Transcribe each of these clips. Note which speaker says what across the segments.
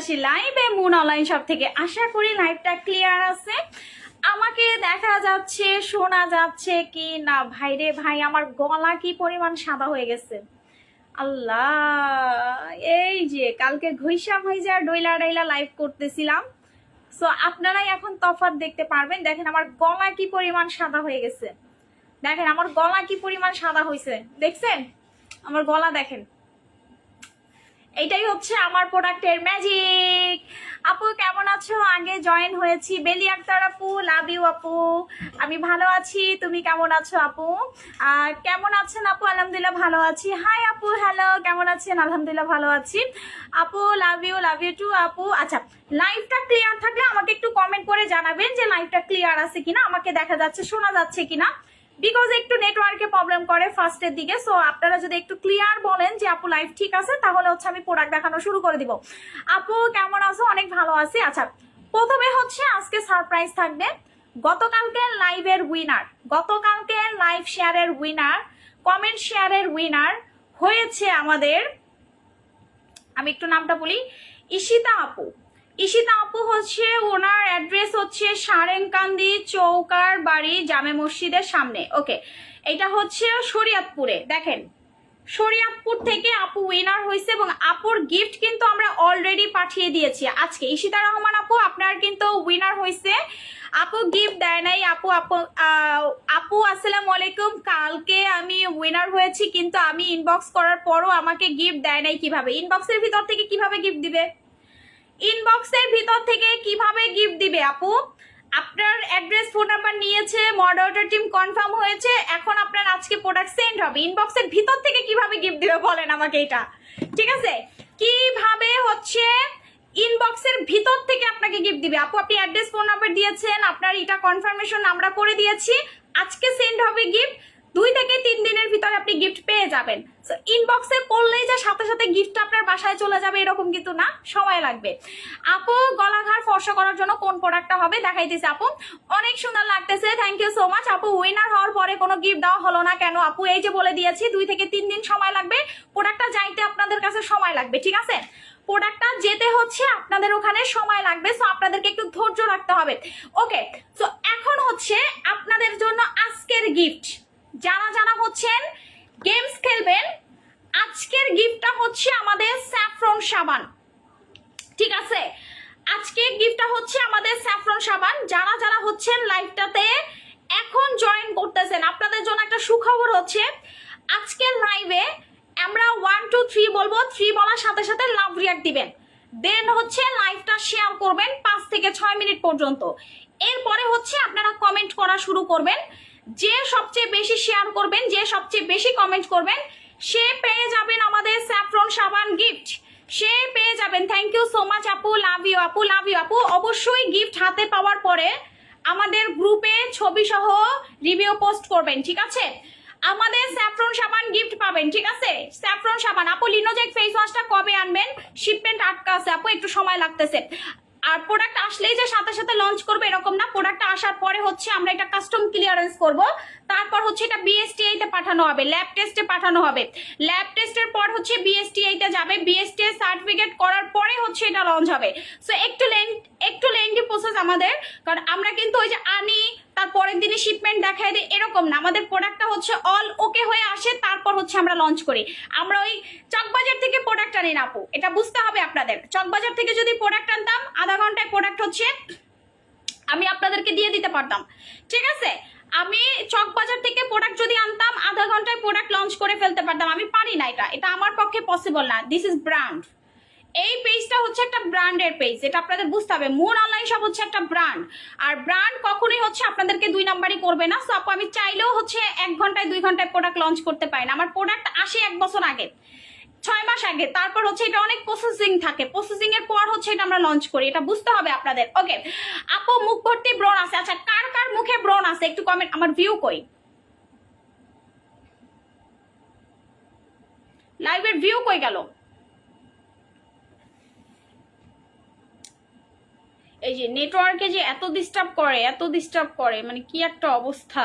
Speaker 1: আসি লাইভে moon online shop থেকে। আশা করি লাইভটা ক্লিয়ার আছে। আমাকে দেখা যাচ্ছে, শোনা যাচ্ছে কি না? ভাই রে ভাই, আমার গলা কি পরিমাণ সাদা হয়ে গেছে? আল্লাহ, এই যে কালকে ঘইসা ভাইজা ডইলা ডাইলা লাইভ করতেছিলাম। সো আপনারাই এখন তফাৎ দেখতে পারবেন। দেখেন আমার গলা কি পরিমাণ সাদা হয়ে গেছে। দেখেন, আমার গলা কি পরিমাণ সাদা হয়েছে দেখছেন? আমার গলা দেখেন। এইটাই হচ্ছে আমার প্রোডাক্টের ম্যাজিক আপু, কেমন আছো? আগে জয়েন হয়েছি। বেলি আক্তার আপু লাভ ইউ আপু। আমি ভালো আছি। তুমি কেমন আছো আপু? আর কেমন আছেন আপু? আলহামদুলিল্লাহ ভালো আছি। হাই আপু হ্যালো কেমন আছেন? আলহামদুলিল্লাহ ভালো আছি। আপু love you love you too আপু। আচ্ছা লাইভটা ক্লিয়ার থাকলে আমাকে একটু কমেন্ট করে জানাবেন যে লাইভটা ক্লিয়ার আছে কিনা? আমাকে দেখা যাচ্ছে, শোনা যাচ্ছে কিনা? বিকজ একটু নেটওয়ার্কে প্রবলেম করে ফার্স্টের দিকে সো আপনারা যদি একটু ক্লিয়ার বলেন যে আপু লাইভ ঠিক আছে, তাহলে হচ্ছে আমি প্রোডাক্ট দেখানো শুরু করে দিব। আপু, কেমন আছো? অনেক ভালো আছি। আচ্ছা প্রথমে হচ্ছে আজকে সারপ্রাইজ থাকবে গতকালকে লাইভের উইনার গতকালকে লাইভ শেয়ারের উইনার কমেন্ট শেয়ারের উইনার হয়েছে আমাদের, আমি একটু নামটা বলি ইশিতা আপু। ইশিতা আপু হচ্ছে ওনার অ্যাড্রেস হচ্ছে সারেংকান্দি চৌকার বাড়ি জামে মসজিদের সামনে। ওকে, এটা হচ্ছে শরিয়াতপুরে। দেখেন, শরিয়াতপুর থেকে আপু উইনার হয়েছে এবং আপুর গিফট কিন্তু আমরা অলরেডি পাঠিয়ে দিয়েছি আজকে। ইশিতা রহমান আপু, আপনার কিন্তু উইনার হয়েছে। আপু গিফট দেয় নাই, আপু আপু আপু, আসসালামু আলাইকুম। কালকে আমি উইনার হয়েছি, কিন্তু আমি ইনবক্স করার পরও আমাকে গিফট দেয় নাই কীভাবে? ইনবক্সের ভিতর থেকে কীভাবে গিফট দিবে? ইনবক্সের ভিতর থেকে কীভাবে গিফট দিবে আপু? আপনার অ্যাড্রেস ফোন নাম্বার নিয়েছে মডারেটর টিম কনফার্ম হয়েছে, এখন আপনার আজকে প্রোডাক্ট সেন্ড হবে। ইনবক্সের ভিতর থেকে কীভাবে গিফট দিবে বলেন আমাকে এটা। ঠিক আছে? কীভাবে হচ্ছে ইনবক্সের ভিতর থেকে আপনাকে গিফট দিবে? আপু, আপনি অ্যাড্রেস ফোন নাম্বার দিয়েছেন, আপনার এটা কনফার্মেশন আমরা করে দিয়েছি। আজকে সেন্ড হবে গিফট দুই থেকে তিন দিনের ভিতরে আপনি গিফট পেয়ে যাবেন। সো ইনবক্সে করলেই যে সাথে সাথে গিফটটা আপনার বাসায় চলে যাবে, এরকম কিন্তু না। সময় লাগবে। আপু গলাঘাট ফর্সা করার জন্য কোন প্রোডাক্টটা হবে? দেখাইতেছে আপু। অনেক সুন্দর লাগতেছে। থ্যাংক ইউ সো মাচ আপু উইনার হওয়ার পরে কোনো গিফট দেওয়া হলো না কেন? আপু, এই যে বলে দিয়েছি, দুই থেকে তিন দিন সময় লাগবে। প্রোডাক্টটা যাইতে আপনাদের কাছে সময় লাগবে, ঠিক আছে? প্রোডাক্টটা যেতে হচ্ছে আপনাদের ওখানে সময় লাগবে। সো আপনাদেরকে একটু ধৈর্য রাখতে হবে। ওকে সো এখন হচ্ছে আপনাদের জন্য আজকের গিফট যারা যারা হচ্ছেন গেমস খেলবেন, আজকের গিফটটা হচ্ছে আমাদের স্যাফরন সাবান। ঠিক আছে? আজকে গিফটটা হচ্ছে আমাদের স্যাফরন সাবান। যারা যারা হচ্ছেন লাইভটাতে এখন জয়েন করতেছেন, আপনাদের জন্য একটা সুখবর হচ্ছে, আজকের লাইভে আমরা ওয়ান টু থ্রি বলব। থ্রি বলার সাথে সাথে লাভ রিয়াক্ট দিবেন। দেন হচ্ছে লাইভটা শেয়ার করবেন পাঁচ থেকে ছয় মিনিট পর্যন্ত। এরপরে হচ্ছে আপনারা কমেন্ট করা শুরু করবেন। যে সবচেয়ে বেশি শেয়ার করবেন, যে সবচেয়ে বেশি কমেন্ট করবেন, সে পেয়ে যাবেন আমাদের স্যাফরন সাবান গিফট সে পেয়ে যাবেন। থ্যাংক ইউ সো মাচ আপু। লাভ ইউ আপু। লাভ ইউ আপু। অবশ্যই গিফট হাতে পাওয়ার পরে আমাদের গ্রুপে ছবি সহ রিভিউ পোস্ট করবেন, ঠিক আছে? আমাদের স্যাফরন সাবান গিফট পাবেন, ঠিক আছে? স্যাফরন সাবান। আপু লিনোজেক ফেস ওয়াশটা কবে আনবেন? শিপমেন্ট আটকা আছে। আপু, একটু সময় লাগতেছে। আর প্রোডাক্ট আসলেই যে সাথে সাথে লঞ্চ করবে এরকম না। প্রোডাক্ট আসার পরে হচ্ছে আমরা এটা কাস্টম ক্লিয়ারেন্স করব। তারপর হচ্ছে এটা বিএসটিআই তে পাঠানো হবে ল্যাব টেস্টে পাঠানো হবে। ল্যাব টেস্টের পর হচ্ছে বিএসটিআই তে যাবে। বিএসটিআই সার্টিফিকেট করার পরে হচ্ছে এটা লঞ্চ হবে। সো একটু লেন্থ একটু লেন্থি প্রসেস আমাদের। কারণ আমরা কিন্তু ওই যে আনি তার পরের দিনে শিপমেন্ট দেখায় দিই এরকম না। আমাদের প্রোডাক্টটা হচ্ছে অল ওকে হয়ে আসে, তারপর হচ্ছে আমরা লঞ্চ করি। আমরা ওই চকবাজার থেকে প্রোডাক্ট আনি না আপু। এটা বুঝতে হবে আপনাদের। চকবাজার থেকে যদি প্রোডাক্ট আনতাম, আধা ঘন্টায় প্রোডাক্ট হচ্ছে, আমি আপনাদেরকে দিয়ে দিতে পারতাম। ঠিক আছে? আমি চকবাজার থেকে প্রোডাক্ট যদি আনতাম, আধা ঘন্টায় প্রোডাক্ট লঞ্চ করে ফেলতে পারতাম। আমি পারি না এটা। এটা আমার পক্ষে পসিবল না। দিস ইজ ব্র্যান্ড এই পেজটা হচ্ছে একটা ব্র্যান্ডের পেজ এটা আপনাদের বুঝতে হবে। মুন অনলাইন সব হচ্ছে একটা ব্র্যান্ড আর ব্র্যান্ড কখনোই হচ্ছে আপনাদেরকে দুই নাম্বারই করবে না। সো আপু, আমি চাইলেও হচ্ছে এক ঘন্টায়, দুই ঘন্টায় প্রোডাক্ট লঞ্চ করতে পারি না। আমার প্রোডাক্ট আসে এক বছর আগে, ছয় মাস আগে। তারপর হচ্ছে এটা অনেক প্রসেসিং থাকে। প্রসেসিং এর পর হচ্ছে এটা আমরা লঞ্চ করি। এটা বুঝতে হবে আপনাদের। ওকে আপু, মুখ ভর্তি ব্রণ আছে। আচ্ছা কার কার মুখে ব্রণ আছে? একটু কমেন্ট আমার ভিউ কই? লাইভের ভিউ কই গেল? এই যে নেটওয়ার্কে যে এত ডিস্টার্ব করে, এত ডিস্টার্ব করে মানে কি একটা অবস্থা?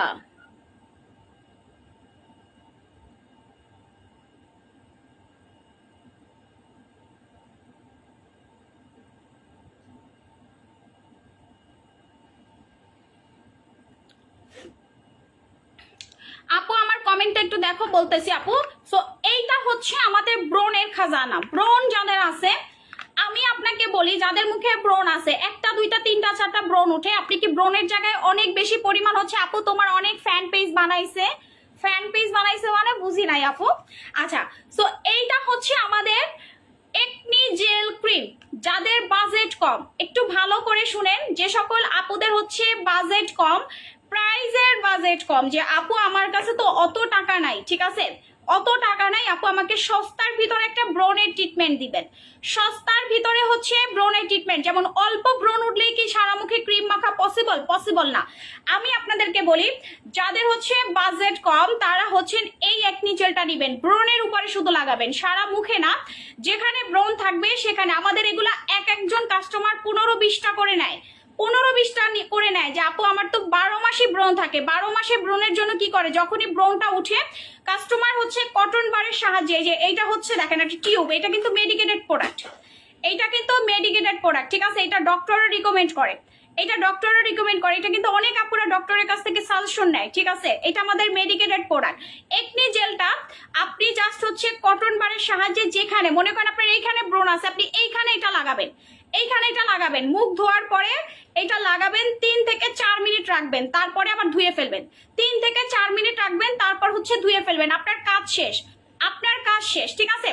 Speaker 1: আপু, আমার কমেন্টটা একটু দেখো, বলতেছি আপু। সো এইটা হচ্ছে আমাদের ব্রনের খাজানা। ব্রন যাদের আছে আমি আপনাকে বলি, যাদের মুখে ব্রণ আছে, একটা, দুইটা, তিনটা, চারটা ব্রণ উঠে আপনি কি ব্রণের জায়গায় অনেক বেশি পরিমাণ হচ্ছে? আপু, তোমার অনেক ফ্যান পেজ বানাইছে। ফ্যান পেজ বানাইছে মানে বুঝি নাই, আপু? আচ্ছা সো এইটা হচ্ছে আমাদের একনি জেল ক্রিম যাদের বাজেট কম, একটু ভালো করে শুনেন, যে সকল আপুদের হচ্ছে বাজেট কম প্রাইজের বাজেট কম। যে আপু, আমার কাছে তো অত টাকা নাই, ঠিক আছে? অত টাকা নাই, আপু, আমাকে সস্তার ভিতরে একটা ব্রনের ট্রিটমেন্ট দিবেন। সস্তার ভিতরে হচ্ছে ব্রনের ট্রিটমেন্ট যেমন অল্প ব্রণ উঠলেই কি সারা মুখে ক্রিম মাখা পসিবল পসিবল না। আমি আপনাদেরকে বলি, যাদের হচ্ছে বাজেট কম, তারা হচ্ছেন এই একনি জেলটা নিবেন। ব্রণের উপরে শুধু লাগাবেন, সারা মুখে না। যেখানে ব্রণ থাকবে, সেখানে। আমাদের এগুলা এক একজন কাস্টমার পনেরো বিশটা করে নেয়। পনেরো বিশটা করে নেয় যে, আপু, আমার তো বারো মাসে ব্রণ থাকে। বারো মাসে ব্রণের জন্য কি করে? যখনই ব্রণটা উঠে কাস্টমার হচ্ছে কটন বারের সাহায্যে। যে, এইটা হচ্ছে দেখেন, একটা টিউব এটা কিন্তু মেডিকেটেড প্রোডাক্ট এইটা কিন্তু মেডিকেটেড প্রোডাক্ট ঠিক আছে? এটা ডক্টরও রিকমেন্ড করে। এটা ডক্টরও রিকমেন্ড করে। এটা কিন্তু অনেক আপুরা ডক্টরের কাছ থেকে সাজেশন নেয়, ঠিক আছে? এটা আমাদের মেডিকেটেড প্রোডাক্ট একনি জেলটা, আপনি জাস্ট হচ্ছে কটন বারের সাহায্যে যেখানে, মনে করেন আপনার এইখানে ব্রণ আছে, আপনি এইখানে এটা লাগাবেন। এইখানে এটা লাগাবেন। মুখ ধোয়ার পরে এটা লাগাবেন, তিন থেকে চার মিনিট রাখবেন। তারপরে আবার ধুয়ে ফেলবেন। তিন থেকে চার মিনিট রাখবেন, তারপর হচ্ছে ধুয়ে ফেলবেন। আপনার কাজ শেষ। আপনার কাজ শেষ, ঠিক আছে?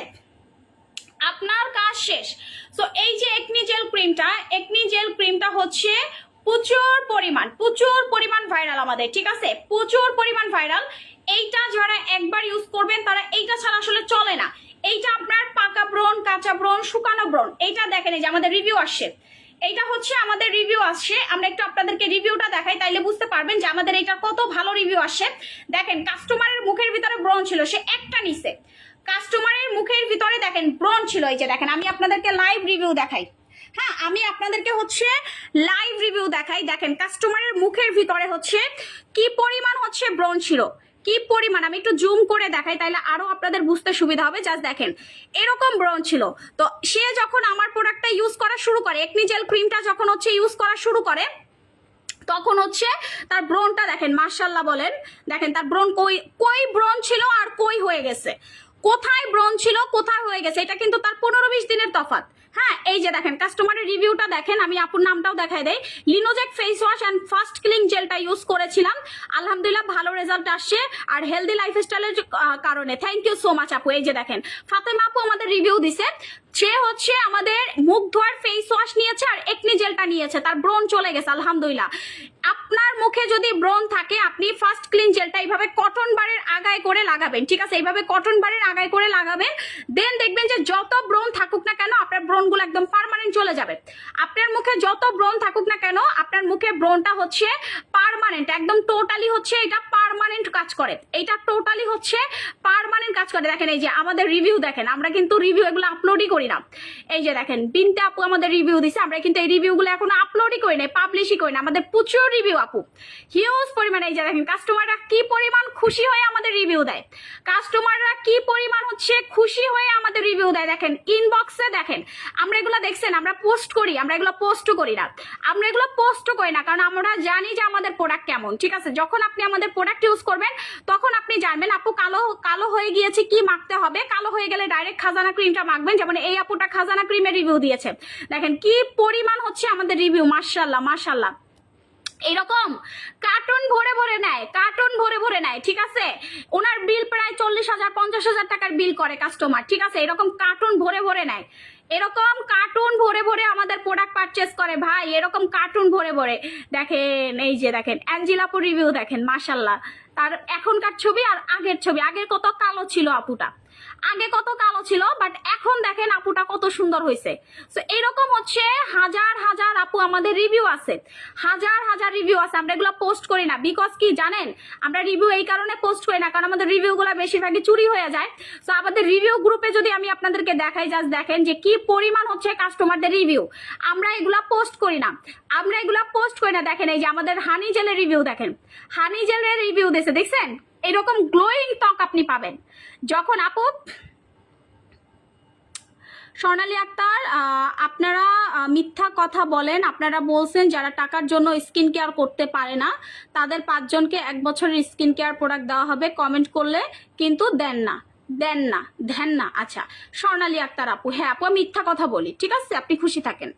Speaker 1: আপনার কাজ শেষ। সো এই যে একনি জেল ক্রিমটা একনি জেল ক্রিমটা হচ্ছে প্রচুর পরিমাণ প্রচুর পরিমাণ ভাইরাল আমাদের, ঠিক আছে? প্রচুর পরিমাণ ভাইরাল এইটা যারা একবার ইউজ করবেন, তারা এইটা ছাড়া আসলে চলে না। এইটা আপনার পাকা ব্রণ, কাঁচা ব্রণ, শুকানো ব্রণ, এইটা দেখেন এই যে আমাদের রিভিউ আসছে। এইটা হচ্ছে আমাদের রিভিউ আসছে। আমরা একটু আপনাদেরকে রিভিউটা দেখাই, তাইলে বুঝতে পারবেন যে আমাদের এটা কত ভালো রিভিউ আসছে। দেখেন কাস্টমারের মুখের ভিতরে ব্রণ ছিল, সে একটা নিছে। কাস্টমারের মুখের ভিতরে দেখেন, ব্রণ ছিল এই যে, দেখেন, আমি আপনাদেরকে লাইভ রিভিউ দেখাই। হ্যাঁ আমি আপনাদেরকে হচ্ছে লাইভ রিভিউ দেখাই। দেখেন কাস্টমারের মুখের ভিতরে হচ্ছে কি পরিমাণ হচ্ছে ব্রণ ছিল। কি পরিমাণ? আমি একটু জুম করে দেখাই তাহলে আরও আপনাদের বুঝতে সুবিধা হবে। জাস্ট দেখেন, এরকম ব্রণ ছিল। তো সে যখন আমার প্রোডাক্টটা ইউজ করা শুরু করে একনি জেল ক্রিমটা যখন হচ্ছে ইউজ করা শুরু করে, তখন হচ্ছে তার ব্রণটা দেখেন মার্শাল্লাহ বলেন, দেখেন তার ব্রণ কই কই ব্রণ ছিল আর কই হয়ে গেছে? কোথায় ব্রণ ছিল, কোথায় হয়ে গেছে? এটা কিন্তু তার পনেরো বিশ দিনের তফাৎ। হ্যাঁ এই যে দেখেন কাস্টমারের রিভিউটা দেখেন, আমি আপুর নামটাও দেখাই দেই। লিনোজেক ফেস ওয়াশ অ্যান্ড ফার্স্ট ক্লিং জেলটা ইউজ করেছিলাম। আলহামদুলিল্লাহ ভালো রেজাল্ট আসছে আর হেলদি লাইফস্টাইলের কারণে। থ্যাংক ইউ সো মাচ আপু। এই যে দেখেন, ফাতেমা আপু আমাদের রিভিউ দিছে। সে হচ্ছে আমাদের মুখ ধোয়ার ফেস ওয়াশ নিয়েছে আর একনি জেলটা নিয়েছে। তার ব্রণ চলে গেছে, আলহামদুলিল্লাহ। আপনার মুখে যদি ব্রণ থাকে, আপনি ফার্স্ট ক্লিন জেলটা এইভাবে বারের আগায় করে লাগাবেন, ঠিক আছে? এইভাবে কটন বারের আগায় করে লাগাবেন দেন দেখবেন যে যত ব্রণ থাকুক না কেন, আপনার ব্রণগুলো একদম পার্মানেন্ট চলে যাবে। আপনার মুখে যত ব্রণ থাকুক না কেন, আপনার মুখে ব্রণটা হচ্ছে পার্মানেন্ট একদম টোটালি হচ্ছে এটা পার্মানেন্ট কাজ করে। এটা টোটালি হচ্ছে পার্মানেন্ট কাজ করে। দেখেন এই যে আমাদের রিভিউ দেখেন, আমরা কিন্তু রিভিউ এগুলো আপলোডই করি না। এই যে দেখেন, বিনতে আপু আমাদের রিভিউ দিছে, আমরা কিন্তু এই রিভিউগুলো এখন আপলোডই করি না পাবলিশই করি না। আমাদের প্রচুর রিভিউ আপু। হিউজ পরিমাণে, এই যে দেখেন কাস্টমাররা কি পরিমাণ খুশি হয়ে আমাদের রিভিউ দেয়। কাস্টমাররা কি পরিমাণ হচ্ছে খুশি হয়ে আমাদের রিভিউ দেয় দেখেন ইনবক্সে দেখেন, আমরা এগুলো দেখছেন, আমরা পোস্ট করি, আমরা এগুলো পোস্টও করি না। আমরা এগুলো পোস্টও করি না, কারণ আমরা জানি যে আমাদের প্রোডাক্ট কেমন, ঠিক আছে? যখন আপনি আমাদের প্রোডাক্ট ইউজ করবেন, তখন আপনি জানবেন, আপু, কালো কালো হয়ে গিয়েছে, কি মাখতে হবে? কালো হয়ে গেলে ডাইরেক্ট খাজানা ক্রিমটা মাখবেন, যেমন এই আপুটা খাজানা ক্রিমের রিভিউ দিয়েছে। দেখেন, কি পরিমাণ হচ্ছে আমাদের রিভিউ মার্শাল্লাহ মার্শাল্লাহ এরকম কার্টুন ভরে ভরে নেয় কার্টুন ভরে ভরে নেয়, ঠিক আছে? ওনার বিল প্রায় চল্লিশ হাজার, পঞ্চাশ হাজার টাকার বিল করে কাস্টমার ঠিক আছে? এরকম কার্টুন ভরে ভরে নেয়। এরকম কার্টুন ভরে ভরে আমাদের প্রোডাক্ট পারচেস করে ভাই, এরকম কার্টুন ভরে ভরে। দেখেন, এই যে দেখেন অ্যাঞ্জিলাপুর রিভিউ দেখেন মাসাল্লাহ তার এখনকার ছবি আর আগের ছবি, আগের কত কালো ছিল আপুটা। আগে কত কালো ছিল বাট এখন দেখেন আপুটা কত সুন্দর হয়েছে। তো এরকম হচ্ছে হাজার হাজার আপু আমাদের রিভিউ আছে। হাজার হাজার রিভিউ আছে, আমরা এগুলো পোস্ট করি না। বিকজ কি জানেন, আমরা রিভিউ এই কারণে পোস্ট করি না, কারণ আমাদের রিভিউগুলো বেশিরভাগই চুরি হয়ে যায়। তো আমাদের রিভিউ গ্রুপে যদি আমি আপনাদেরকে দেখাই জাস্ট দেখেন যে কি পরিমাণ হচ্ছে কাস্টমারদের রিভিউ আমরা এগুলা পোস্ট করি না। আমরা এগুলা পোস্ট করি না। দেখেন এই যে আমাদের হানি জেলের রিভিউ দেখেন। হানি জেলের রিভিউ দিয়েছে দেখছেন? এরকম গ্লোয়িং ত্বক আপনি পাবেন। যখন আপু,
Speaker 2: স্বর্ণালী আক্তার আপনারা মিথ্যা কথা বলেন, আপনারা বলছেন যারা টাকার জন্য স্কিন কেয়ার করতে পারে না, তাদের পাঁচজনকে এক বছরের স্কিন কেয়ার প্রোডাক্ট দেওয়া হবে কমেন্ট করলে কিন্তু দেন না দেন না দেন না। আচ্ছা স্বর্ণালী আক্তার আপু হ্যাঁ আপু, আমি মিথ্যা কথা বলি, ঠিক আছে? আপনি খুশি থাকেন।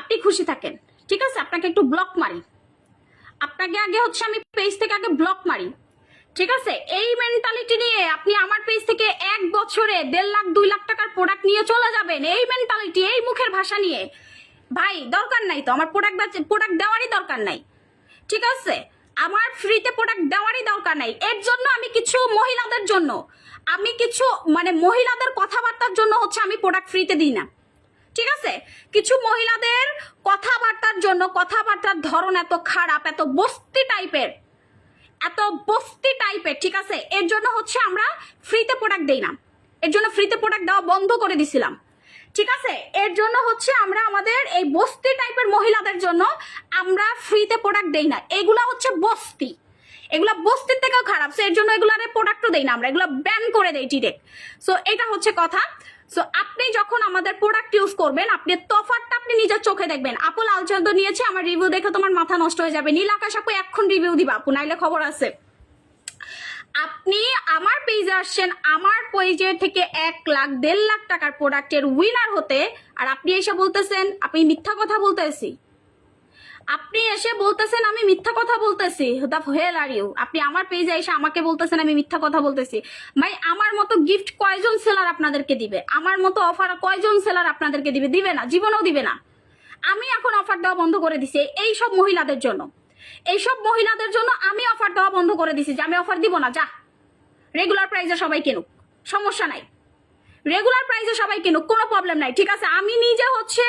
Speaker 2: আপনি খুশি থাকেন, ঠিক আছে? আপনাকে একটু ব্লক মারি। আপনাকে আগে হচ্ছে আমি পেজ থেকে আগে ব্লক মারি। ঠিক আছে? এই মেন্টালিটি নিয়ে আপনি আমার পেজ থেকে এক বছরে দেড় লাখ, দুই লাখ টাকার প্রোডাক্ট নিয়ে চলে যাবেন। এই মেন্টালিটি এই মুখের ভাষা নিয়ে। ভাই, দরকার নাই তো। আমার প্রোডাক্ট প্রোডাক্ট দেওয়ারই দরকার নাই। ঠিক আছে? আমার ফ্রিতে প্রোডাক্ট দেওয়ারই দরকার নাই। এর জন্য আমি কিছু মহিলাদের জন্য, আমি কিছু মানে মহিলাদের কথাবার্তার জন্য হচ্ছে আমি প্রোডাক্ট ফ্রিতে দিই না। ঠিক আছে? কিছু মহিলাদের কথাবার্তার জন্য, কথাবার্তার ধরন এত খারাপ, এত বস্তি টাইপের এত বস্তি টাইপের ঠিক আছে? এর জন্য হচ্ছে আমরা ফ্রিতে প্রোডাক্ট দেই না। এর জন্য ফ্রিতে প্রোডাক্ট দেওয়া বন্ধ করে দিছিলাম। ঠিক আছে? এর জন্য হচ্ছে আমরা আমাদের এই বস্তি টাইপের মহিলাদের জন্য আমরা ফ্রিতে প্রোডাক্ট দেই না। এগুলা হচ্ছে বস্তি। এগুলা বস্তির থেকেও খারাপ। সো এর জন্য এগুলার প্রোডাক্টও দেই না আমরা। এগুলো ব্যান করে দেই ডিরেক্ট সো এটা হচ্ছে কথা। সো আপনি যখন আমাদের প্রোডাক্ট ইউজ করবেন, আপনি তফাতটা আপনি নিজের চোখে দেখবেন। আপু লালচন্দ্র নিয়েছে, আমার রিভিউ দেখে তোমার মাথা নষ্ট হয়ে যাবে। নীল আকাশ আপু, এখন রিভিউ দিবা আপু, নাইলে খবর আছে। আপনি আমার পেজে আসছেন, আমার পেজে থেকে এক লাখ, দেড় লাখ টাকার প্রোডাক্টের উইনার হতে, আর আপনি এসে বলতেছেন, আপনি মিথ্যা কথা বলতেছি। আপনি এসে বলতেছেন আমি মিথ্যা কথা বলতেছি। How are you. আপনি আমার পেজে এসে আমাকে বলতেছেন আমি মিথ্যা কথা বলতেছি। ভাই, আমার মতো গিফট কয়জন সেলার আপনাদেরকে দিবে? আমার মতো অফার কয়জন সেলার আপনাদেরকে দিবে? দিবে না, জীবনেও দিবে না। আমি এখন অফার দেওয়া বন্ধ করে দিছি এই সব মহিলাদের জন্য। এইসব মহিলাদের জন্য আমি অফার দেওয়া বন্ধ করে দিছি যে আমি অফার দিব না, যা। রেগুলার প্রাইসে সবাই কেনুক। সমস্যা নাই। রেগুলার প্রাইসে সবাই কিনুক, কোনো প্রবলেম নাই, ঠিক আছে? আমি নিজে হচ্ছে,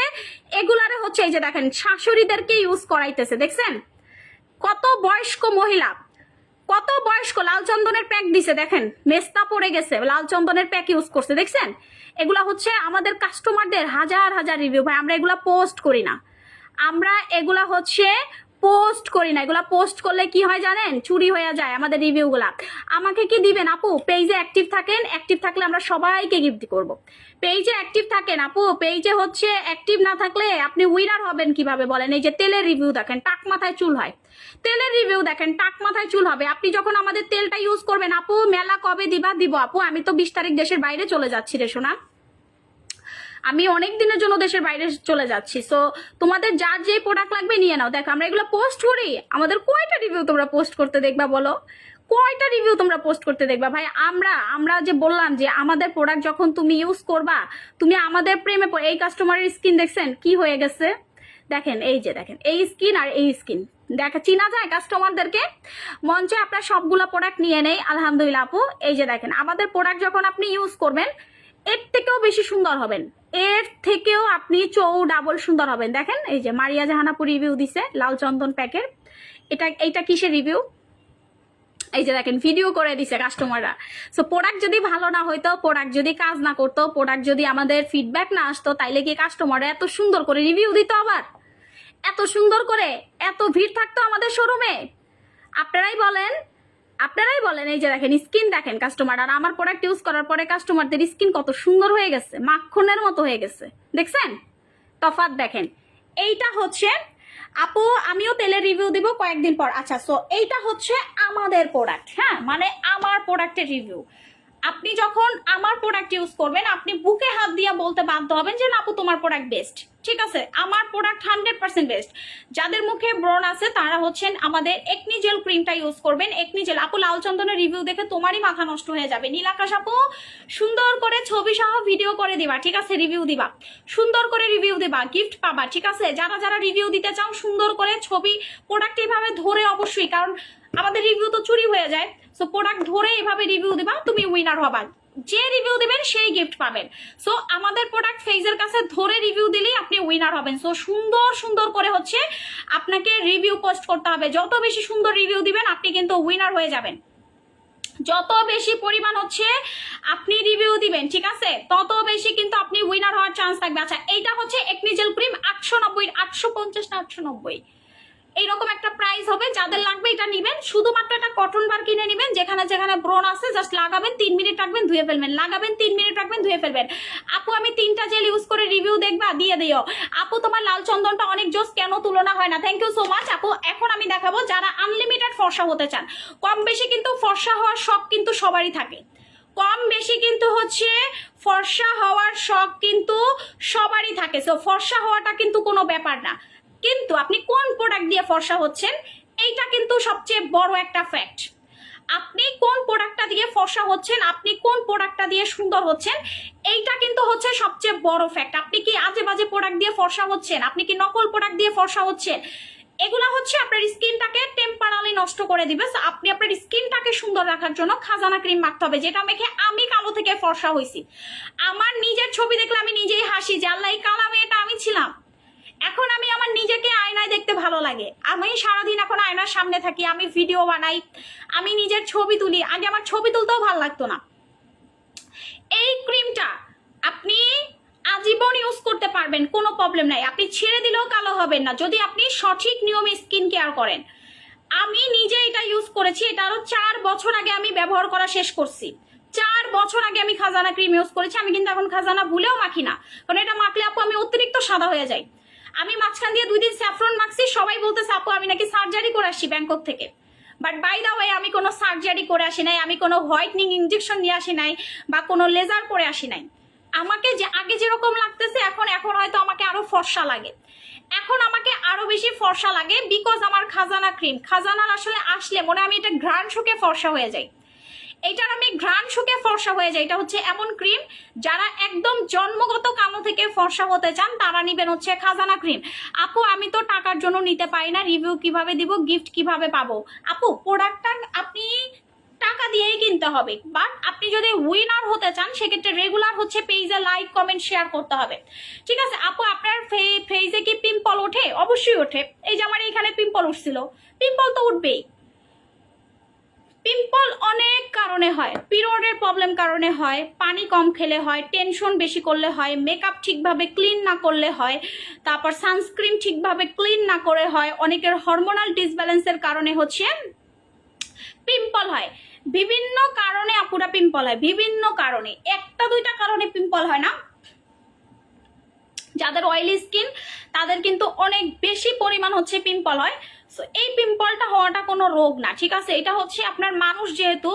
Speaker 2: এগুলারে হচ্ছে, এই যে দেখেন, শাশুড়িদেরকে ইউজ করাইতেছে, দেখছেন? কত বয়স্ক মহিলা, কত বয়স্ক, লাল চন্দনের প্যাক দিছে, দেখেন? মেস্তা পড়ে গেছে, লাল চন্দনের প্যাক ইউজ করছে, দেখছেন? এগুলা হচ্ছে আমাদের কাস্টমারদের হাজার হাজার রিভিউ ভাই, আমরা এগুলা পোস্ট করি না। আমরা এগুলা হচ্ছে পোস্ট করি না, এগুলা পোস্ট করলে কি হয় জানেন? চুরি হয়ে যায় আমাদের রিভিউগুলা। আমাকে কি দিবেন আপু? পেজে অ্যাক্টিভ থাকেন অ্যাক্টিভ থাকলে আমরা সবাইকে গিফট করব। পেজে অ্যাক্টিভ থাকেন আপু, পেজে হচ্ছে অ্যাক্টিভ না থাকলে আপনি উইনার হবেন কীভাবে বলেন? এই যে তেলের রিভিউ দেখেন, টাক মাথায় চুল হয়। তেলের রিভিউ দেখেন, টাক মাথায় চুল হবে। আপনি যখন আমাদের তেলটা ইউজ করবেন, আপু, মেলা কবে দিবা দিব আপু? আমি তো বিশ তারিখ দেশের বাইরে চলে যাচ্ছি রে সোনা। আমি অনেক দিনের জন্য দেশের বাইরে চলে যাচ্ছি। সো তোমাদের যার যে প্রোডাক্ট লাগবে নিয়ে নাও। দেখো, আমরা এগুলো পোস্ট করি। আমাদের কয়টা রিভিউ তোমরা পোস্ট করতে দেখবা বলো? কয়টা রিভিউ তোমরা পোস্ট করতে দেখবা? ভাই, আমরা আমরা যে বললাম যে আমাদের প্রোডাক্ট যখন তুমি ইউজ করবা, তুমি আমাদের প্রেমে এই কাস্টমারের স্কিন দেখছেন? কি হয়ে গেছে? দেখেন, এই যে দেখেন, এই স্কিন আর এই স্কিন দেখা, চিনা যায় কাস্টমারদেরকে মঞ্চে আপনার সবগুলো প্রোডাক্ট নিয়ে নেই, আলহামদুলিল্লাহ আপু। এই যে দেখেন, আমাদের প্রোডাক্ট যখন আপনি ইউজ করবেন, এর থেকেও বেশি সুন্দর হবেন। এর থেকেও আপনি চৌ ডাবল সুন্দর হবেন। দেখেন, এই যে মারিয়া জাহানাপুর রিভিউ দিছে, লাল চন্দন প্যাকের এটা, এইটা কিসের রিভিউ এই যে দেখেন ভিডিও করে দিছে কাস্টমাররা সো প্রোডাক্ট যদি ভালো না হইতো প্রোডাক্ট যদি কাজ না করতো প্রোডাক্ট যদি আমাদের ফিডব্যাক না আসতো, তাইলে কি কাস্টমাররা এত সুন্দর করে রিভিউ দিত আবার? এত সুন্দর করে, এত ভিড় থাকতো আমাদের শোরুমে আপনারাই বলেন আপনারাই বলেন, এই যে দেখেন স্কিন দেখেন কাস্টমার আর আমার প্রোডাক্ট ইউজ করার পরে কাস্টমারদের স্কিন কত সুন্দর হয়ে গেছে, মাখনের মতো হয়ে গেছে। দেখছেন? তফাত দেখেন। এইটা হচ্ছে, আপু, আমিও তেলের রিভিউ দিব কয়েকদিন পর। আচ্ছা সো এইটা হচ্ছে আমাদের প্রোডাক্ট হ্যাঁ? মানে আমার প্রোডাক্টের রিভিউ আপনি যখন আমার প্রোডাক্ট ইউজ করবেন, আপনি বুকে হাত দিয়ে বলতে বাধ্য হবেন যে আপু, তোমার প্রোডাক্ট বেস্ট ঠিক আছে? আমার প্রোডাক্ট হান্ড্রেড পার্সেন্ট বেস্ট যাদের মুখে ব্রণ আছে, তারা হচ্ছেন আমাদের একনি জেল ক্রিমটা ইউজ করবেন। একনি জেল আপু, লাল চন্দনের রিভিউ দেখে তোমারই মাথা নষ্ট হয়ে যাবে। নীলাকাশ আপু, সুন্দর করে ছবি সহ ভিডিও করে দিবা, ঠিক আছে? রিভিউ দিবা। সুন্দর করে রিভিউ দিবা গিফট পাবা, ঠিক আছে? যারা যারা রিভিউ দিতে চাও, সুন্দর করে ছবি প্রোডাক্ট এইভাবে ধরে অবশ্যই, কারণ আমাদের রিভিউ তো চুরি হয়ে যায়। সো প্রোডাক্ট ধরে এভাবে রিভিউ দিবা, তুমি উইনার হবা। যে রিভিউ দিবেন, সেই গিফট পাবেন। সো আমাদের প্রোডাক্ট ফেজের কাছে ধরে রিভিউ দিলেই আপনি উইনার হবেন। সো সুন্দর সুন্দর করে হচ্ছে আপনাকে রিভিউ পোস্ট করতে হবে। যত বেশি সুন্দর রিভিউ দিবেন, আপনি কিন্তু উইনার হয়ে যাবেন। যত বেশি পরিমাণ হচ্ছে আপনি রিভিউ দিবেন, ঠিক আছে? তত বেশি কিন্তু আপনি উইনার হওয়ার চান্স থাকবে। আচ্ছা এইটা হচ্ছে একনিজেল ক্রিম আটশো নব্বই, আটশো পঞ্চাশ না আটশো নব্বই?
Speaker 1: এইরকম একটা প্রাইস হবে, যাদের লাগবে এটা নিবেন। শুধুমাত্র একটা কটন বার কিনে নিবেন, যেখানে যেখানে ব্রণ আছে জাস্ট লাগাবেন, তিন মিনিট রাখবেন, ধুয়ে ফেলবেন। লাগাবেন, তিন মিনিট রাখবেন, ধুয়ে ফেলবেন। আপু, আমি তিনটা জেল ইউজ করে রিভিউ দেখবা, দিয়ে দিও। আপু, তোমার লাল চন্দনটা অনেক জোস, কেন তুলনা হয় না? থ্যাংক ইউ সো মাচ আপু। এখন আমি দেখাবো যারা আনলিমিটেড ফর্সা হতে চান। কম বেশি কিন্তু ফর্সা হওয়ার শখ কিন্তু সবারই থাকে। কম বেশি কিন্তু হচ্ছে ফর্সা হওয়ার শখ কিন্তু সবারই থাকে। সো ফর্সা হওয়াটা কিন্তু কোনো ব্যাপার না। কিন্তু আপনি কোন প্রোডাক্ট দিয়ে ফর্সা হচ্ছেন, এইটা কিন্তু সবচেয়ে বড় একটা ফ্যাক্ট আপনি কোন প্রোডাক্টটা দিয়ে ফর্সা হচ্ছেন, আপনি কোন প্রোডাক্টটা দিয়ে সুন্দর হচ্ছেন, এইটা কিন্তু হচ্ছে সবচেয়ে বড় ফ্যাক্ট আপনি কি আজে বাজে প্রোডাক্ট দিয়ে ফর্সা হচ্ছেন? আপনি কি নকল প্রোডাক্ট দিয়ে ফর্সা হচ্ছেন? এগুলা হচ্ছে আপনার স্কিনটাকে টেম্পারালি নষ্ট করে দিবে। আপনি আপনার স্কিনটাকে সুন্দর রাখার জন্য খাজানা ক্রিম মাখতে হবে, যেটা মেখে আমি কালো থেকে ফর্সা হয়েছি আমার নিজের ছবি দেখলে আমি নিজেই হাসি যে, আল্লাহ, এই কালা মেয়েটা আমি ছিলাম। এখন আমি আমার নিজেকে আয়নায় দেখতে ভালো লাগে। আমি সারাদিন এখন আয়নার সামনে থাকি, আমি ভিডিও বানাই, আমি নিজের ছবি তুলি। আগে আমার ছবি তুলতেও ভালো লাগতো না। এই ক্রিমটা আপনি আজীবন ইউজ করতে পারবেন, কোনো প্রবলেম নাই। আপনি ছেড়ে দিলেও কালো হবেন না। যদি আপনি সঠিক নিয়মে স্কিন কেয়ার করেন, আমি নিজে এটা ইউজ করেছি। এটা আরও চার বছর আগে আমি ব্যবহার করা শেষ করছি। চার বছর আগে আমি খাজানা ক্রিম ইউজ করেছি। আমি কিন্তু এখন খাজানা ভুলেও মাখি না। কারণ এটা মাখলে আপু আমি অতিরিক্ত সাদা হয়ে যাই। আমি মাঝখান দিয়ে দুই দিন স্যাফরন মাখছি, সবাই বলতেছে, আপু, আমি নাকি সার্জারি করে আসছি ব্যাংকক থেকে। বাট বাই দা ওয়ে আমি কোনো সার্জারি করে আসি নাই, আমি কোনো হোয়াইটনিং ইঞ্জেকশন নিয়ে আসি নাই বা কোনো লেজার করে আসি নাই। আমাকে যে, আগে যেরকম লাগতেছে, এখন এখন হয়তো আমাকে আরও ফর্সা লাগে। এখন আমাকে আরও বেশি ফর্সা লাগে বিকজ আমার খাজানা ক্রিম খাজানার আসলে আসলে মনে আমি এটা ঘ্রাণ শুকে ফর্সা হয়ে যাই। এটার আমি ঘ্রাণ শুকে ফর্সা হয়ে যায় এটা হচ্ছে এমন ক্রিম যারা একদম জন্মগত কালো থেকে ফর্সা হতে চান, তারা নিবেন হচ্ছে খাজানা ক্রিম। আপু, আমি তো টাকার জন্য নিতে পারি না রিভিউ কীভাবে দিব গিফট কীভাবে পাবো? আপু প্রোডাক্টটা আপনি টাকা দিয়েই কিনতে হবে বাট আপনি যদি উইনার হতে চান, সেক্ষেত্রে রেগুলার হচ্ছে পেজে লাইক কমেন্ট শেয়ার করতে হবে। ঠিক আছে, আপু, আপনার ফেজে কি পিম্পল ওঠে? অবশ্যই ওঠে। এই যে আমার এইখানে পিম্পল উঠছিল। পিম্পল তো উঠবেই। পিম্পল অনেক কারণে হয়, পিরিয়ডের প্রবলেম কারণে হয়, পানি কম খেলে হয়, টেনশন বেশি করলে হয়, মেকআপ ঠিকভাবে ক্লিন না করলে হয়, তারপর সানস্ক্রিন ঠিকভাবে ক্লিন না করে হয়, অনেকের হরমোনাল ডিসব্যালেন্সের কারণে হচ্ছে পিম্পল হয়। বিভিন্ন কারণে আপুরা পিম্পল হয়, বিভিন্ন কারণে। একটা দুইটা কারণে পিম্পল হয় না। যাদের অয়েলি স্কিন তাদের কিন্তু অনেক বেশি পরিমাণ হচ্ছে পিম্পল হয়। সো এই পিম্পলটা হওয়াটা কোনো রোগ না, ঠিক আছে? এটা হচ্ছে আপনার মানুষ যেহেতু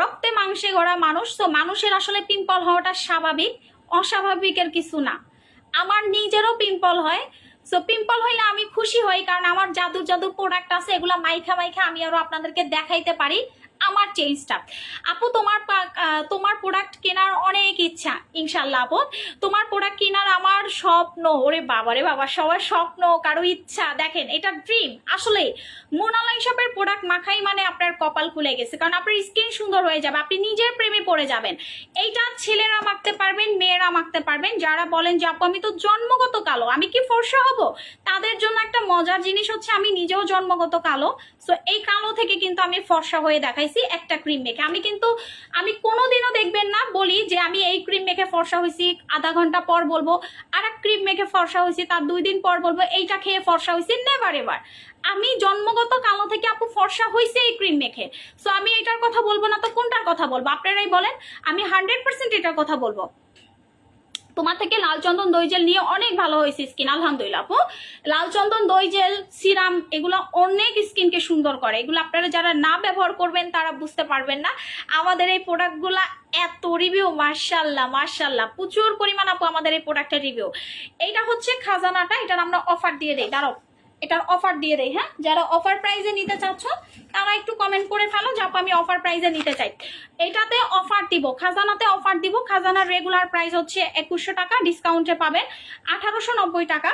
Speaker 1: রক্তে মাংসে গড়া মানুষ, তো মানুষের আসলে পিম্পল হওয়াটা স্বাভাবিক অস্বাভাবিকের কিছু না। আমার নিজেরও পিম্পল হয় সো পিম্পল হইলে আমি খুশি হই, কারণ আমার জাদু জাদু প্রোডাক্ট আছে, এগুলো মাইখা মাইখা আমি আরও আপনাদেরকে দেখাইতে পারি। আমার চেঞ্জটা আপু, তোমার তোমার প্রোডাক্ট কেনার অনেক ইচ্ছা ইনশাল্লাহ আপু। তোমার প্রোডাক্ট কেনার আমার স্বপ্ন, ওরে বাবা রে বাবা, সবার স্বপ্ন, কারও ইচ্ছা। দেখেন, এটা ড্রিম আসলে মোনালাই শপের প্রোডাক্ট মাখাই মানে আপনার কপাল খুলে গেছে, কারণ আপনার স্কিন সুন্দর হয়ে যাবে, আপনি নিজের প্রেমে পড়ে যাবেন। এইটা ছেলেরা মাখতে পারবেন, মেয়েরা মাখতে পারবেন, যারা বলেন যে, আপু, আমি তো জন্মগত কালো, আমি কি ফর্সা হব? তাদের জন্য একটা মজার জিনিস হচ্ছে, আমি নিজেও জন্মগত কালো। সো এই কালো থেকে কিন্তু আমি ফর্সা হয়ে দেখাইছি একটা ক্রিম মেখে আমি কিন্তু, আমি কোনোদিনও দেখবেন না বলি যে আমি এই ক্রিম মেখে ফর্সা হয়েছি আধা ঘণ্টা পর বলব আর এক ক্রিম মেখে ফর্সা হয়েছি তার দুই দিন পর বলব, এইটা খেয়ে ফর্সা হয়েছি নেভার এবার আমি জন্মগত কালো থেকে আপু ফর্সা হয়েছে এই ক্রিম মেখে সো আমি এটার কথা বলব না, তো কোনটার কথা বলব? আপনারাই বলেন, আমি হান্ড্রেড পার্সেন্ট এটার কথা বলব। তোমার থেকে লাল চন্দন দই জেল নিয়ে অনেক ভালো হয়েছে স্কিন আলহামদুলিল্লাহ, আপু। লাল চন্দন দই জেল, সিরাম, এগুলো অনেক স্কিনকে সুন্দর করে। এগুলো আপনারা যারা না ব্যবহার করবেন, তারা বুঝতে পারবেন না। আমাদের এই প্রোডাক্টগুলো এত রিভিউ মার্শাল্লাহ মার্শাল্লাহ প্রচুর পরিমাণ আপু আমাদের এই প্রোডাক্টের রিভিউ এইটা হচ্ছে খাজানাটা, এটার আমরা অফার দিয়ে দিই। দাঁড়াও। এটার অফার দিয়ে দেয় হ্যাঁ? যারা অফার প্রাইজে নিতে চাচ্ছ, তারা একটু কমেন্ট করে ফেলো যাপ আমি অফার প্রাইজে নিতে চাই। এটাতে অফার দিব, খাজানাতে অফার দিব। খাজানার রেগুলার প্রাইস হচ্ছে একুশশো টাকা ডিসকাউন্টে পাবেন আঠারোশো নব্বই টাকা।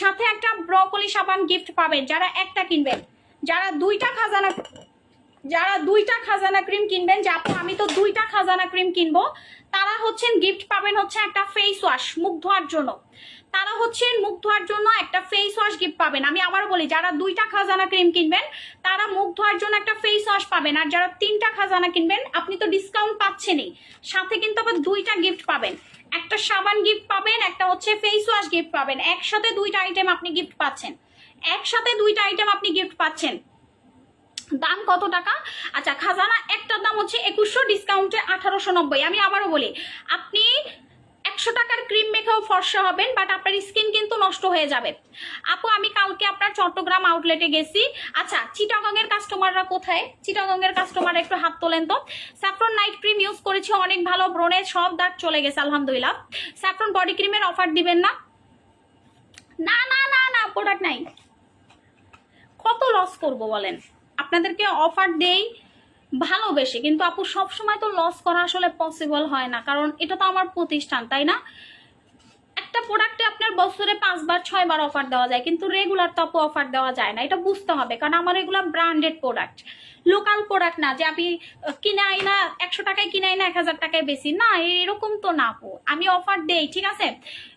Speaker 1: সাথে একটা ব্রকলি সাবান গিফট পাবেন, যারা একটা কিনবেন। যারা দুইটা খাজানা, যারা দুইটা খাজানা ক্রিম কিনবেন, যে আমি তো দুইটা খাজানা ক্রিম কিনবো, তারা হচ্ছেন গিফট পাবেন হচ্ছে একটা ফেস ওয়াশ মুখ ধোয়ার জন্য। তারা হচ্ছেন মুখ ধোয়ার জন্য একটা ফেস ওয়াশ গিফট পাবেন। আমি আবার বলি, যারা দুইটা খাজানা ক্রিম কিনবেন, তারা মুখ ধোয়ার জন্য একটা ফেস ওয়াশ পাবেন। আর যারা তিনটা খাজানা কিনবেন, আপনি তো ডিসকাউন্ট পাচ্ছেনই। সাথে কিন্তু আবার দুইটা গিফট পাবেন। একটা সাবান গিফট পাবেন, একটা হচ্ছে ফেস ওয়াশ গিফট পাবেন। একসাথে দুইটা আইটেম আপনি গিফট পাচ্ছেন। একসাথে দুইটা আইটেম আপনি গিফট পাচ্ছেন। দাম কত টাকা? আচ্ছা খাজানা একটার দাম হচ্ছে একুশশো ডিসকাউন্টে আঠারোশো নব্বই। আমি আবারও বলি, আপনি একশো টাকার ক্রিম মেখেও ফর্সা হবেন বাট আপনার স্কিন কিন্তু নষ্ট হয়ে যাবে। আপু, আমি কালকে আপনার চট্টগ্রাম আউটলেটে গেছি। আচ্ছা চিটাগংয়ের কাস্টমাররা কোথায়? চিটাগংয়ের কাস্টমাররা একটু হাত তোলেন তো। স্যাফরন নাইট ক্রিম ইউজ করেছি, অনেক ভালো, ব্রণের সব দাগ চলে গেছে, আলহামদুলিল্লাহ। স্যাফরন বডি ক্রিমের অফার দিবেন না? না না না না প্রোডাক্ট নাই। কত লস করব বলেন? আপনাদেরকে অফার দেই ভালোবেসে, কিন্তু আপু সব সময় তো লস করা আসলে পসিবল হয় না, কারণ এটা তো আমার প্রতিষ্ঠান, তাই না? একটা প্রোডাক্টে আপনার বছরে পাঁচবার, ছয়বার অফার দেওয়া যায়, কিন্তু রেগুলার তো আপু অফার দেওয়া যায় না, এটা বুঝতে হবে, কারণ আমার এগুলো ব্র্যান্ডেড প্রোডাক্ট লোকাল প্রোডাক্ট না, যে আমি আই না, একশো টাকায় কিনে আই না, এক হাজার টাকায় বেশি, না, এরকম তো না আপু। আমি অফার দেই, ঠিক আছে?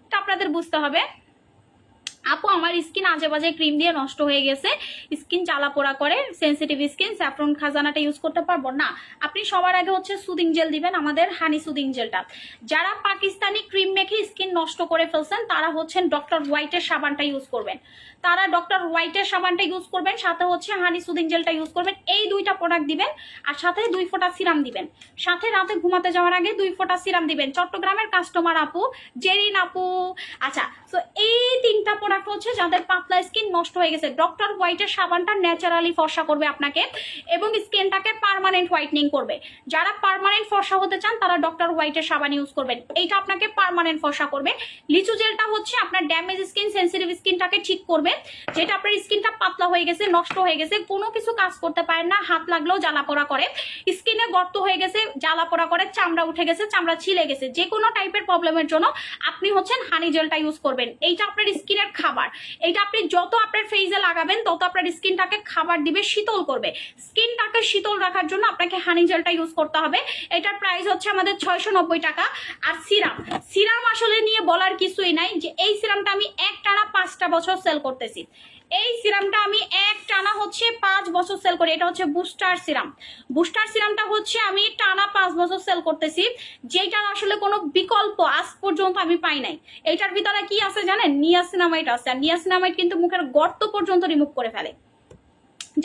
Speaker 1: এটা আপনাদের বুঝতে হবে। আপু, আমার স্কিন আজে বাজে ক্রিম দিয়ে নষ্ট হয়ে গেছে। স্কিন চালা পোড়া করে সেন্সিটিভ স্কিন স্যাফরন খাজানাটা ইউজ করতে পারব না। আপনি সবার আগে হচ্ছে সুদিং জেল দিবেন, আমাদের হানি সুদিং জেলটা যারা পাকিস্তানি ক্রিম মেখে স্কিন নষ্ট করে ফেলছেন, তারা হচ্ছেন ডক্টর হোয়াইটের সাবানটা ইউজ করবেন। তারা ডক্টর হোয়াইটের সাবানটা ইউজ করবেন, সাথে হচ্ছে হানি সুদিং জেলটা ইউজ করবেন। এই দুইটা প্রোডাক্ট দিবেন, আর সাথে দুই ফোঁটা সিরাম দিবেন। সাথে রাতে ঘুমাতে যাওয়ার আগে দুই ফোঁটা সিরাম দিবেন। চট্টগ্রামের কাস্টমার আপু, জেরিন আপু। আচ্ছা তো তিনটা প্রোডাক্ট হচ্ছে, যাদের পাতলা স্কিন নষ্ট হয়ে গেছে। ডক্টর হোয়াইটের সাবানটা ন্যাচারালি ফর্সা করবে আপনাকে এবং স্কিনটাকে পার্মানেন্ট হোয়াইটনিং করবে। যারা পার্মানেন্ট ফর্সা হতে চান, তারা ডক্টর হোয়াইটের সাবান ইউজ করবেন। এইটা আপনাকে পার্মানেন্ট ফর্সা করবে। লিচু জেলটা হচ্ছে আপনার ড্যামেজ স্কিন সেন্সিটিভ স্কিনটাকে ঠিক করবে, যেটা আপনার স্কিনটা পাতলা হয়ে গেছে, নষ্ট হয়ে গেছে, কোনো কিছু কাজ করতে পারেন না, হাত লাগলেও জ্বালা পোড়া করে, স্কিনে গর্ত হয়ে গেছে, জ্বালা পোড়া করে, চামড়া উঠে গেছে, চামড়া ছিলে গেছে যে কোনো টাইপের প্রবলেমের জন্য আপনি হচ্ছেন হানি জেলটা ইউজ করবেন। এইটা আপনার স্কিনের খাবার। এইটা আপনি যত আপনার ফেসে লাগাবেন, তত আপনার স্কিনটাকে খাবার দিবে, শীতল করবে। স্কিনটাকে শীতল রাখার জন্য আপনাকে হানি জেলটা ইউজ করতে হবে। এটার প্রাইস হচ্ছে আমাদের ছয়শো নব্বই টাকা। আর সিরাম সিরাম আসলে নিয়ে বলার কিছুই নাই যে এই সিরামটা আমি এক টানা পাঁচটা বছর সেল করতেছি। এই সিরামটা আমি এক টানা হচ্ছে পাঁচ বছর সেল করি। এটা হচ্ছে বুস্টার সিরাম। বুস্টার সিরামটা হচ্ছে আমি টানা পাঁচ বছর সেল করতেছি। যেটার আসলে কোনো বিকল্প আজ পর্যন্ত আমি পাই নাই। এইটার ভিতরে কি আছে জানেন? নিয়াসিনামাইট আছে। আর নিয়াসিনামাইট কিন্তু মুখের গর্ত পর্যন্ত রিমুভ করে ফেলে।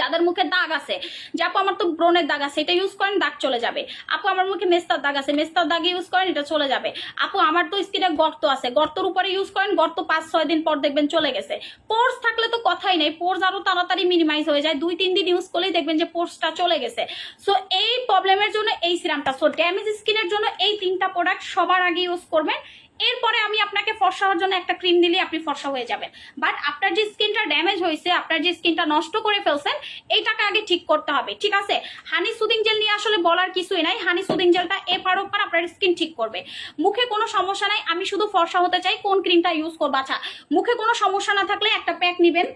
Speaker 1: যাদের মুখে দাগ আছে। যে আপু আমার তো ব্রণের দাগ আছে, এটা ইউজ করেন, দাগ চলে যাবে। আপু আমার মুখে মেস্তার দাগ আছে, মেস্তার দাগ ইউজ করেন, এটা চলে যাবে। আপু আমার তো স্কিনে গর্ত আছে, গর্তর উপরে ইউজ করেন, গর্ত পাঁচ, ছয় দিন পর দেখবেন চলে গেছে। পোর্স থাকলে তো কথাই নেই পোর্স আরও তাড়াতাড়ি মিনিমাইজ হয়ে যায়। দুই, তিন দিন ইউজ করলেই দেখবেন যে পোর্সটা চলে গেছে। সো এই প্রবলেমের জন্য এই সিরামটা সো ড্যামেজ স্কিনের জন্য এই তিনটা প্রোডাক্ট সবার আগে ইউজ করবেন। এরপরে আমি আপনাকে ফর্সা হওয়ার জন্য একটা ক্রিম দিলে আপনি ফর্সা হয়ে যাবেন। বাট আপনার যে স্কিনটা ড্যামেজ হয়েছে, আপনার যে স্কিনটা নষ্ট করে ফেলছেন, এইটাকে আগে ঠিক করতে হবে, ঠিক আছে? হানি সুদিং জেল নিয়ে আসলে বলার কিছুই নাই। হানি সুদিং জেলটা এপার ওপার আপনার স্কিন ঠিক করবে। মুখে কোনো সমস্যা নাই, আমি শুধু ফর্সা হতে চাই, কোন ক্রিমটা ইউজ করব? আচ্ছা মুখে কোনো সমস্যা না থাকলে একটা প্যাক নিবেন।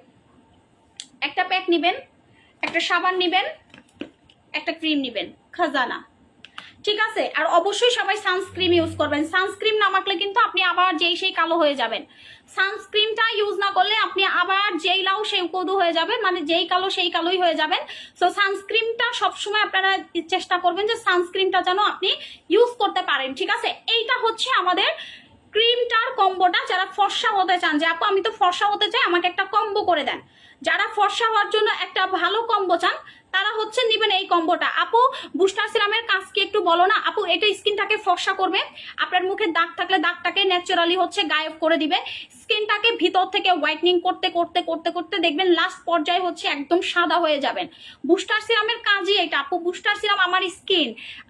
Speaker 1: একটা প্যাক নিবেন, একটা সাবান নিবেন, একটা ক্রিম নিবেন। খাজানা। ঠিক আছে? আর অবশ্যই সবাই সানস্ক্রিম ইউজ করবেন। সানস্ক্রিম না মাখলে কিন্তু আপনি আবার যেই সেই কালো হয়ে যাবেন। সানস্ক্রিমটা ইউজ না করলে আপনি আবার যেই লাউ সেই কদু হয়ে যাবেন মানে যেই কালো সেই কালোই হয়ে যাবেন। সো সানস্ক্রিমটা সবসময় আপনারা চেষ্টা করবেন যে সানস্ক্রিমটা যেন আপনি ইউজ করতে পারেন, ঠিক আছে? এইটা হচ্ছে আমাদের ক্রিমটার কম্বোটা। যারা ফর্সা হতে চান, যে আপু আমি তো ফর্সা হতে চাই, আমাকে একটা কম্বো করে দেন। যারা ফর্সা হওয়ার জন্য একটা ভালো কম্বো চান তারা হচ্ছে নিবেন এই কম্বোটা। আপু, বুস্টার সিরামের কাজ কি একটু বলো না। আপু, এটা স্কিনটাকে ফর্সা করবে। আপনার মুখে দাগ থাকলে দাগটাকে ন্যাচারালি হচ্ছে গায়েব করে দিবে। স্কিনটাকে ভিতর থেকে হোয়াইটনিং করতে করতে করতে করতে দেখবেন লাস্ট পর্যায়ে হচ্ছে একদম সাদা হয়ে যাবেন। বুস্টার সিরামের কাজই এটা। আপু, বুস্টার সিরাম আমার স্কিন।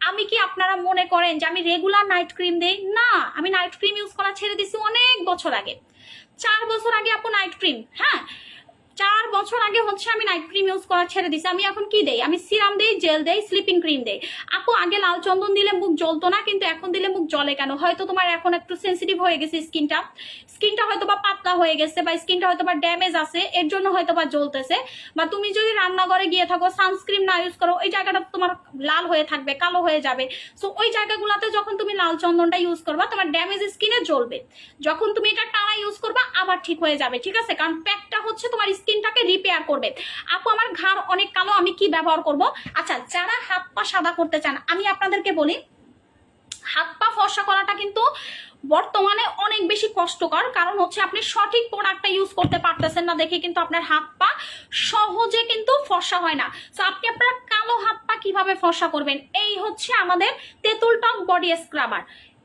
Speaker 1: আমি কি আপনারা মনে করেন যে আমি রেগুলার নাইট ক্রিম দেই? না, আমি নাইট ক্রিম ইউজ করা ছেড়ে দিছি অনেক বছর আগে। চার বছর আগে আপু নাইট ক্রিম হ্যাঁ? চার বছর আগে হচ্ছে আমি নাইট ক্রিম ইউজ করা ছেড়ে দিছি আমি এখন কি দেই? আমি সিরাম দেই জেল দেই স্লিপিং ক্রিম দেই। আপু, আগে লাল চন্দন দিলে মুখ জ্বলতো না, কিন্তু এখন দিলে মুখ জ্বলে কেন? হয়তো তোমার এখন একটু সেন্সিটিভ হয়ে গেছে স্কিনটা। স্কিনটা হয়তো বা পাতলা হয়ে গেছে বা স্কিনটা হয়তো বা ড্যামেজ আছে, এর জন্য হয়তো বা জ্বলতেছে। বা তুমি যদি রান্নাঘরে গিয়ে থাকো সানস্ক্রিন না ইউজ করো, ওই জায়গাটা তোমার লাল হয়ে থাকবে, কালো হয়ে যাবে। সো ওই জায়গাগুলোতে যখন তুমি লাল চন্দনটা ইউজ করবা, তোমার ড্যামেজ স্কিনে জ্বলবে। যখন তুমি এটা টানা ইউজ করবা, আবার ঠিক হয়ে যাবে, ঠিক আছে? কারণ প্যাকটা হচ্ছে তোমার স্কিনটাকে রিপেয়ার করবে। আপু, আমার ঘাড় অনেক কালো, আমি কি ব্যবহার করব? আচ্ছা যারা হাত পা সাদা করতে চান, আমি আপনাদেরকে বলি, হাত পা ফর্সা করাটা কিন্তু বর্তমানে অনেক বেশি কষ্টকর, কারণ হচ্ছে আপনি সঠিক প্রোডাক্টটা ইউজ করতে পারতেছেন না দেখে কিন্তু আপনার হাত পা সহজে কিন্তু ফর্সা হয় না। তো আপনি আপনার কালো হাত পা কীভাবে ফর্সা করবেন? এই হচ্ছে আমাদের তেঁতুল টক বডি স্ক্রাবার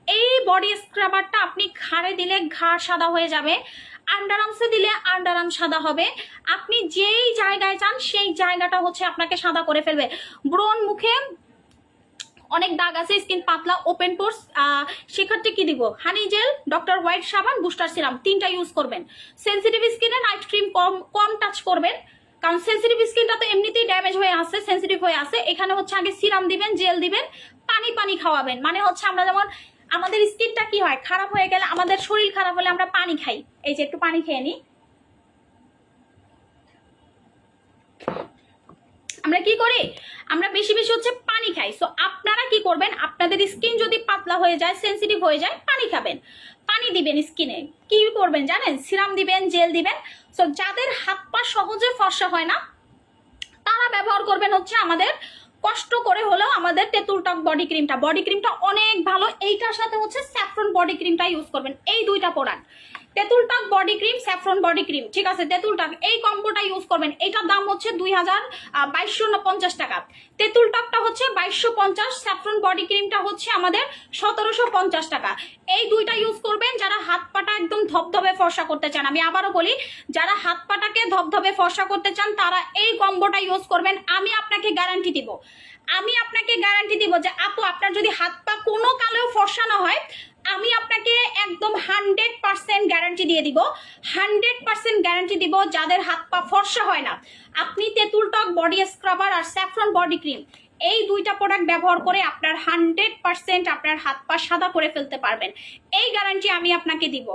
Speaker 1: এই বডি স্ক্রাবারটা আপনি ঘাড়ে দিলে ঘাড় সাদা হয়ে যাবে। আন্ডারামসে দিলে আন্ডারাম সাদা হবে। আপনি যেই জায়গায় চান, সেই জায়গাটা হচ্ছে আপনাকে সাদা করে ফেলবে। ব্রণ মুখে অনেক দাগ আছে স্কিন পাতলা ওপেন পোর্স সেক্ষেত্রে কি দিব? হানি জেল ডক্টর হোয়াইট সাবান বুস্টার সিরাম তিনটা ইউজ করবেন। সেন্সিটিভ স্কিনে নাইট ক্রিম কম কম টাচ করবেন। কারণ সেন্সিটিভ স্কিনটা তো এমনিতেই ড্যামেজ হয়ে আছে সেন্সিটিভ হয়ে আছে এখানে হচ্ছে আগে সিরাম দিবেন জেল দিবেন, পানি পানি খাওয়াবেন। মানে হচ্ছে আমরা যেমন আমাদের স্কিনটা কি হয়? খারাপ হয়ে গেলে আমাদের শরীর খারাপ হলে আমরা পানি খাই। এই যে একটু পানি খেয়ে নিই আমরা কি করি? আমরা বেশি বেশি হচ্ছে পানি খাই। সো আপনারা কি করবেন? আপনাদের স্কিন যদি পাতলা হয়ে যায় সেন্সিটিভ হয়ে যায়, পানি খাবেন। পানি দিবেন স্কিনে। কি করবেন জানেন? সিরাম দিবেন, জেল দিবেন। সো যাদের হাত পা সহজে ফর্সা হয় না, তারা ব্যবহার করবেন হচ্ছে আমাদের কষ্ট করে হলেও আমাদের তেঁতুল টক বডি ক্রিমটা বডি ক্রিমটা অনেক ভালো। এইটার সাথে হচ্ছে স্যাফ্রন বডি ক্রিমটা ইউজ করবেন। এই দুইটা প্রোডাক্ট তেঁতুল টক body cream saffron body cream ঠিক আছে? তেঁতুল টক এই কম্বোটা ইউজ করবেন। এটার দাম হচ্ছে দুই হাজার বাইশশো পঞ্চাশ টাকা। তেঁতুল টকটা হচ্ছে বাইশশো পঞ্চাশ স্যাফ্রন বডি ক্রিমটা হচ্ছে আমাদের সতেরোশো পঞ্চাশ টাকা। এই দুইটা ইউজ করবেন, যারা হাত পাটা একদম ধবধবে ফর্সা করতে চান। আমি আবারও বলি, যারা হাত পাটাকে ধবধবে ফর্সা করতে চান, তারা এই কম্বোটা ইউজ করবেন। আমি আপনাকে গ্যারান্টি দিব। আমি আপনাকে গ্যারান্টি দিব যে, আপু, আপনার যদি হাত পা কোনো কালেও ফর্সা না হয় আমি আপনাকে একদম হান্ড্রেড পার্সেন্ট গ্যারান্টি দিয়ে দিব। হান্ড্রেড পার্সেন্ট গ্যারান্টি দিব যাদের হাত পা ফর্সা হয় না। আপনি তেঁতুল টক বডি স্ক্রাবার আর স্যাফ্রন বডি ক্রিম এই দুইটা প্রোডাক্ট ব্যবহার করে আপনার হান্ড্রেড পার্সেন্ট আপনার হাত পা সাদা করে ফেলতে পারবেন। এই গ্যারান্টি আমি আপনাকে দিব।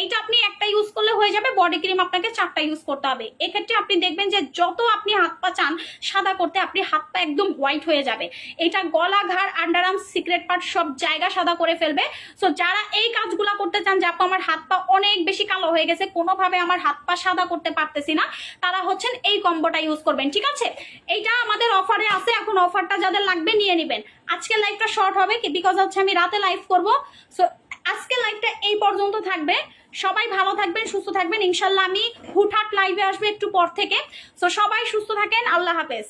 Speaker 1: এইটা আপনি একটা ইউজ করলে হয়ে যাবে বডি ক্রিম আপনাকে চারটা ইউজ করতে হবে। এক্ষেত্রে আপনি দেখবেন যে যত আপনি হাত পা চান, সাদা করতে আপনি হাত পা একদম হোয়াইট হয়ে যাবে। এটা গলা, ঘাড় আন্ডারাম সিক্রেট পার্ট সব জায়গা সাদা করে ফেলবে। সো যারা এই কাজগুলো করতে চান যে, আপু, আমার হাত পা অনেক বেশি কালো হয়ে গেছে, কোনোভাবে আমার হাত পা সাদা করতে পারতেছি না, তারা হচ্ছেন এই কম্বোটা ইউজ করবেন, ঠিক আছে? এইটা আমাদের অফারে আছে, এখন অফারটা যাদের লাগবে নিয়ে নেবেন। আজকের লাইভটা শর্ট হবে বিকজ হচ্ছে আমি রাতে লাইভ করব। সো আজকে লাইভটা এই পর্যন্ত থাকবে। সবাই ভালো থাকবেন, সুস্থ থাকবেন। ইনশাল্লাহ আমি হুটহাট লাইভে আসবে একটু পর থেকে। সো সবাই সুস্থ থাকেন। আল্লাহ হাফেজ।